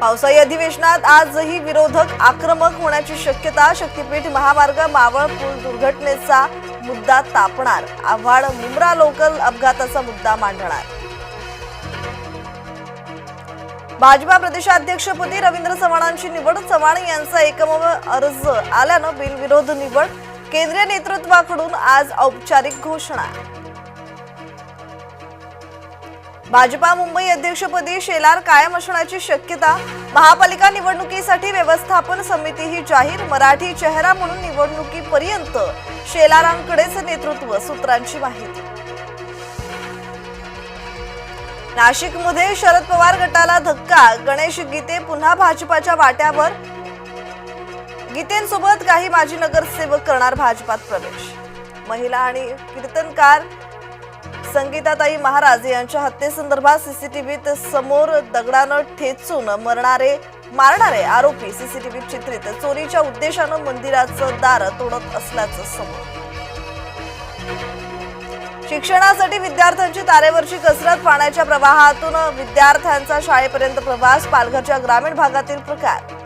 पावसाळी अधिवेशनात आजही विरोधक आक्रमक होण्याची शक्यता शक्तीपीठ महामार्ग मावळ पूल दुर्घटनेचा मुद्दा तापणार. आव्हाड मुंब्रा लोकल अपघाताचा मुद्दा मांडणार. भाजपा प्रदेशाध्यक्षपदी रवींद्र चव्हाणांची निवड चव्हाण यांचा एकमेव अर्ज आल्यानं बिनविरोध निवड केंद्रीय नेतृत्वाकडून आज औपचारिक घोषणा. भाजपा मुंबई अध्यक्षपदी शेलार कायम असण्याची शक्यता महापालिका निवडणुकीसाठी व्यवस्थापन समितीही जाहीर मराठी चेहरा म्हणून निवडणुकीपर्यंत शेलारांकडेच नेतृत्व सूत्रांची माहिती. नाशिकमध्ये शरद पवार गटाला धक्का गणेश गीते पुन्हा भाजपाच्या वाट्यावर. गीतेंसोबत काही माजी नगरसेवक करणार भाजपात प्रवेश. महिला आणि कीर्तनकार संगीताताई महाराज यांच्या हत्येसंदर्भात सीसीटीव्हीत समोर दगडानं ठेचून मरणारे मारणारे आरोपी सीसीटीव्हीत चित्रित. चोरीच्या उद्देशानं मंदिराचं दार तोडत असल्याचं समोर. शिक्षणासाठी विद्यार्थ्यांची तारेवरची कसरत पाण्याच्या प्रवाहातून विद्यार्थ्यांचा शाळेपर्यंत प्रवास पालघरच्या ग्रामीण भागातील प्रकार.